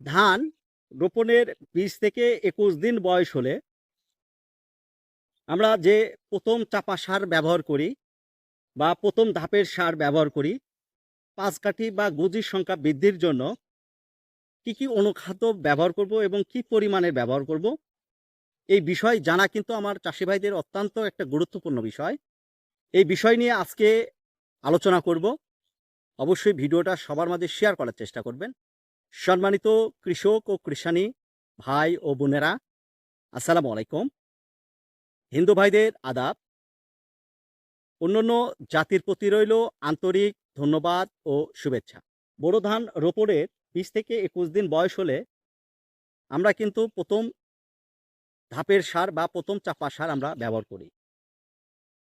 ধান রোপণের বিশ থেকে একুশ দিন বয়স হলে আমরা যে প্রথম চাপা সার ব্যবহার করি বা প্রথম ধাপের সার ব্যবহার করি, পাঁচ কাঠি বা গুজির সংখ্যা বৃদ্ধির জন্য কি কি অনুখাদ্য ব্যবহার করব এবং কি পরিমাণে ব্যবহার করব, এই বিষয় জানা কিন্তু আমার চাষি ভাইদের অত্যন্ত একটা গুরুত্বপূর্ণ বিষয়। এই বিষয় নিয়ে আজকে আলোচনা করব। অবশ্যই ভিডিওটা সবার মাঝে শেয়ার করার চেষ্টা করবেন। সম্মানিত কৃষক ও কৃষানী ভাই ও বোনেরা, আসসালামু আলাইকুম। হিন্দু ভাইদের আদাব। অন্যান্য জাতির প্রতি রইল আন্তরিক ধন্যবাদ ও শুভেচ্ছা। বোরো ধান রোপণের বিশ থেকে একুশ দিন বয়স হলে আমরা কিন্তু প্রথম ধাপের সার বা প্রথম চাপা সার আমরা ব্যবহার করি।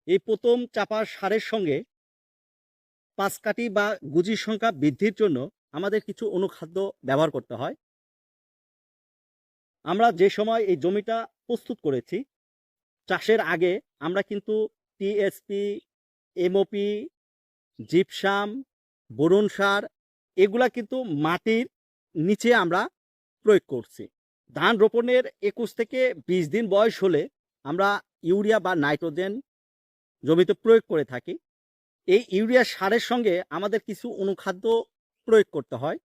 এই প্রথম চাপা সারের সঙ্গে পাঁচ কাঠি বা গুজির সংখ্যা বৃদ্ধির জন্য আমাদের কিছু অনুখাদ্য ব্যবহার করতে হয়। আমরা যে সময় এই জমিটা প্রস্তুত করেছি, চাষের আগে আমরা কিন্তু টিএসপি, এমওপি, জিপসাম, বোরন সার এগুলা কিন্তু মাটির নিচে আমরা প্রয়োগ করছি। ধান রোপণের একুশ থেকে বিশ দিন বয়স হলে আমরা ইউরিয়া বা নাইট্রোজেন জমিতে প্রয়োগ করে থাকি। এই ইউরিয়া সারের সঙ্গে আমাদের কিছু অনুখাদ্য প্রয়োগ করতে হয়,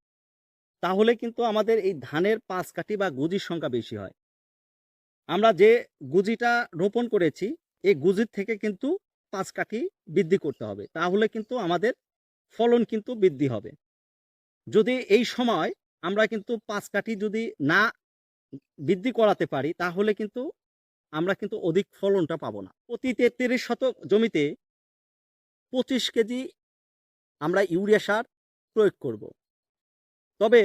তাহলে কিন্তু আমাদের এই ধানের পাঁচ কাঠি বা গুজির সংখ্যা বেশি হয়। আমরা যে গুজিটা রোপণ করেছি, এই গুজির থেকে কিন্তু পাঁচ কাঠি বৃদ্ধি করতে হবে, তাহলে কিন্তু আমাদের ফলন কিন্তু বৃদ্ধি হবে। যদি এই সময় আমরা কিন্তু পাঁচ কাঠি যদি না বৃদ্ধি করাতে পারি, তাহলে কিন্তু আমরা কিন্তু অধিক ফলনটা পাবো না। প্রতি তেত্রিশ শতক জমিতে পঁচিশ কেজি আমরা ইউরিয়া সার প্রয়োগ করব। তবে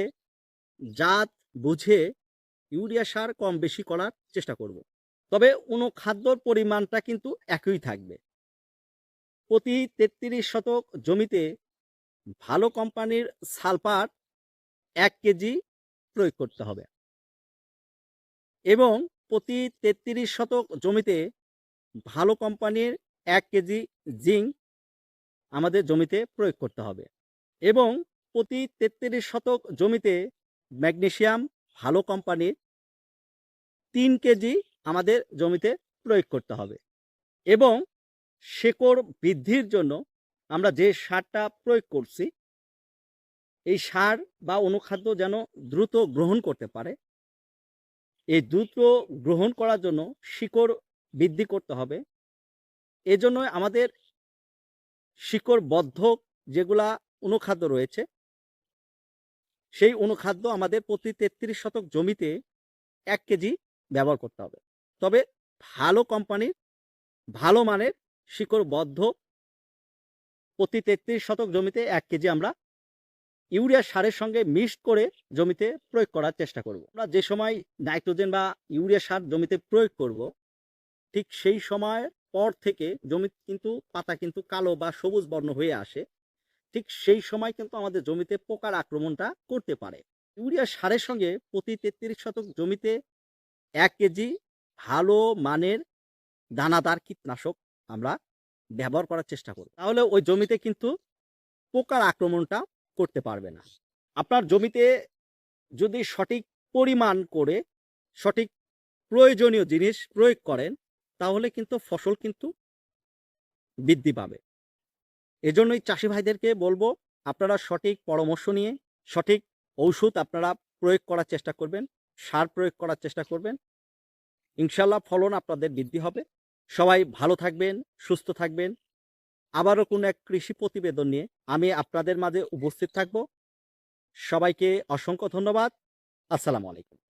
জাত, বুঝে ইউরিয়া সার কম বেশি করার চেষ্টা করব। তবে অনুখাদ্যর পরিমাণটা কিন্তু একই থাকবে। প্রতি তেত্রিশ শতক জমিতে ভালো কোম্পানির সালফার এক কেজি প্রয়োগ করতে হবে। এবং প্রতি তেত্রিশ শতক জমিতে ভালো কোম্পানির এক কেজি জিঙ্ক আমাদের জমিতে প্রয়োগ করতে হবে। এবং প্রতি তেত্রিশ শতক জমিতে ম্যাগনেশিয়াম ভালো কোম্পানির তিন কেজি আমাদের জমিতে প্রয়োগ করতে হবে এবং শেকড় বৃদ্ধির জন্য আমরা যে সারটা প্রয়োগ করছি, এই সার বা অনুখাদ্য যেন দ্রুত গ্রহণ করতে পারে, এই দ্রুত গ্রহণ করার জন্য শিকড় বৃদ্ধি করতে হবে। এজন্য আমাদের শিকড় বদ্ধক যেগুলা অনুখাদ্য রয়েছে। সেই অনুখাদ্য আমাদের প্রতি তেত্রিশ শতক জমিতে এক কেজি ব্যবহার করতে হবে। তবে ভালো কোম্পানির ভালো মানের শিকড় বদ্ধ প্রতি তেত্রিশ শতক জমিতে এক কেজি আমরা ইউরিয়া সারের সঙ্গে মিক্সড করে জমিতে প্রয়োগ করার চেষ্টা করব। আমরা যে সময় নাইট্রোজেন বা ইউরিয়া সার জমিতে প্রয়োগ করব, ঠিক সেই সময় পর থেকে জমি কিন্তু পাতা কিন্তু কালো বা সবুজ বর্ণ হয়ে আসে। ঠিক সেই সময় কিন্তু আমাদের জমিতে পোকার আক্রমণটা করতে পারে। ইউরিয়া সারের সঙ্গে প্রতি তেত্রিশ শতক জমিতে এক কেজি ভালো মানের দানাদার কীটনাশক আমরা ব্যবহার করার চেষ্টা করব। তাহলে ওই জমিতে কিন্তু পোকার আক্রমণটা করতে পারবে না। আপনার জমিতে যদি সঠিক পরিমাণ করে সঠিক প্রয়োজনীয় জিনিস প্রয়োগ করেন, তাহলে কিন্তু ফসল কিন্তু বৃদ্ধি পাবে। এজন্যই চাষি ভাইদেরকে বলব, আপনারা সঠিক পরামর্শ নিয়ে, সঠিক ঔষধ আপনারা প্রয়োগ করার চেষ্টা করবেন, সার প্রয়োগ করার চেষ্টা করবেন। ইনশাল্লাহ ফলন আপনাদের বৃদ্ধি হবে। সবাই ভালো থাকবেন, সুস্থ থাকবেন। আবারও কোনো এক কৃষি প্রতিবেদন নিয়ে আমি আপনাদের মাঝে উপস্থিত থাকব। সবাইকে অসংখ্য ধন্যবাদ। আসসালামু আলাইকুম।